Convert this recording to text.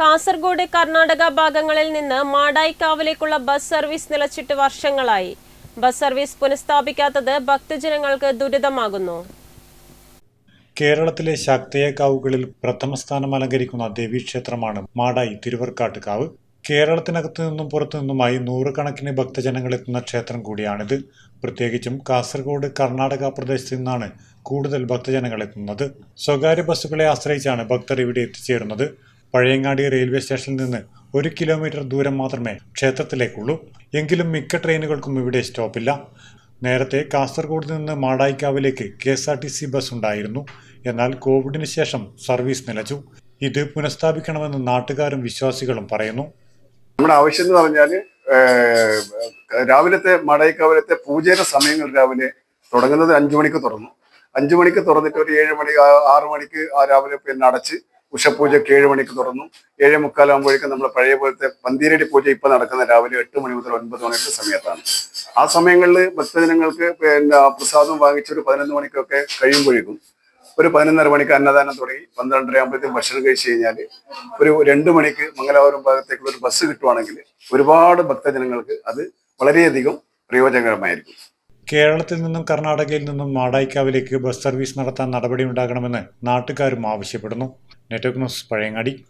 കാസർഗോഡ് കർണാടക ഭാഗങ്ങളിൽ നിന്ന് മാടായിക്കാവിലേക്കുള്ള bus service നിലച്ചിട്ട് വർഷങ്ങളായി. ബസ് സർവീസ് പുനഃസ്ഥാപിക്കാത്തത് ഭക്തജനങ്ങൾക്ക് ദുരിതമാകുന്നു. കേരളത്തിലെ ശാക്തേയക്കാവുകളിൽ പ്രഥമ സ്ഥാനം അലങ്കരിക്കുന്ന ദേവീക്ഷേത്രമാണ് മാടായി തിരുവർക്കാട്ടുകാവ്. കേരളത്തിനകത്തു നിന്നും പുറത്തു നിന്നുമായി നൂറുകണക്കിന് ഭക്തജനങ്ങൾ എത്തുന്ന ക്ഷേത്രം കൂടിയാണിത്. പ്രത്യേകിച്ചും കാസർഗോഡ് കർണാടക പ്രദേശത്ത് നിന്നാണ് കൂടുതൽ ഭക്തജനങ്ങൾ എത്തുന്നത്. സ്വകാര്യ ബസ്സുകളെ ആശ്രയിച്ചാണ് ഭക്തർ ഇവിടെ എത്തിച്ചേരുന്നത്. പഴയങ്ങാടി റെയിൽവേ സ്റ്റേഷനിൽ നിന്ന് ഒരു കിലോമീറ്റർ ദൂരം മാത്രമേ ക്ഷേത്രത്തിലേക്കുള്ളൂ. എങ്കിലും മിക്ക ട്രെയിനുകൾക്കും ഇവിടെ സ്റ്റോപ്പില്ല. നേരത്തെ കാസർഗോഡ് നിന്ന് മാടായിക്കാവിലേക്ക് K S R T C bus ഉണ്ടായിരുന്നു. എന്നാൽ കോവിഡിന് ശേഷം സർവീസ് നിലച്ചു. ഇത് പുനഃസ്ഥാപിക്കണമെന്ന് നാട്ടുകാരും വിശ്വാസികളും പറയുന്നു. നമ്മുടെ ആവശ്യം എന്ന് പറഞ്ഞാൽ ഏഹ്, രാവിലത്തെ മാടായിക്കാവിലത്തെ പൂജയുടെ സമയങ്ങൾ രാവിലെ തുടങ്ങുന്നത് അഞ്ചു മണിക്ക് തുറന്നു. അഞ്ചു മണിക്ക് തുറന്നിട്ട് ഒരു ഏഴ് മണി ആറ് മണിക്ക് ആ രാവിലെ പിന്നെ അടച്ച് ഉഷപൂജയ്ക്ക് ഏഴ് മണിക്ക് തുറന്നു. ഏഴ് മുക്കാലാകുമ്പോഴേക്കും നമ്മൾ പഴയ പോലത്തെ പന്തീരടി പൂജ ഇപ്പൊ നടക്കുന്ന രാവിലെ എട്ട് മണി മുതൽ ഒൻപത് മണിയുടെ സമയത്താണ്. ആ സമയങ്ങളിൽ ഭക്തജനങ്ങൾക്ക് പിന്നെ പ്രസാദം വാങ്ങിച്ച് ഒരു പതിനൊന്ന് മണിക്കൊക്കെ കഴിയുമ്പോഴേക്കും ഒരു പതിനൊന്നര മണിക്ക് അന്നദാനം തുടങ്ങി. പന്ത്രണ്ടര ആകുമ്പോഴത്തേക്കും ഭക്ഷണം കഴിച്ചു കഴിഞ്ഞാൽ ഒരു രണ്ട് മണിക്ക് മംഗലാപുരം ഭാഗത്തേക്കുള്ള ഒരു ബസ് കിട്ടുവാണെങ്കിൽ ഒരുപാട് ഭക്തജനങ്ങൾക്ക് അത് വളരെയധികം പ്രയോജനകരമായിരിക്കും. കേരളത്തിൽ നിന്നും കർണാടകയിൽ നിന്നും മാടായിക്കാവിലേക്ക് ബസ് സർവീസ് നടത്താൻ നടപടി ഉണ്ടാകണമെന്ന് നാട്ടുകാരും ആവശ്യപ്പെടുന്നു. network のスパレンあり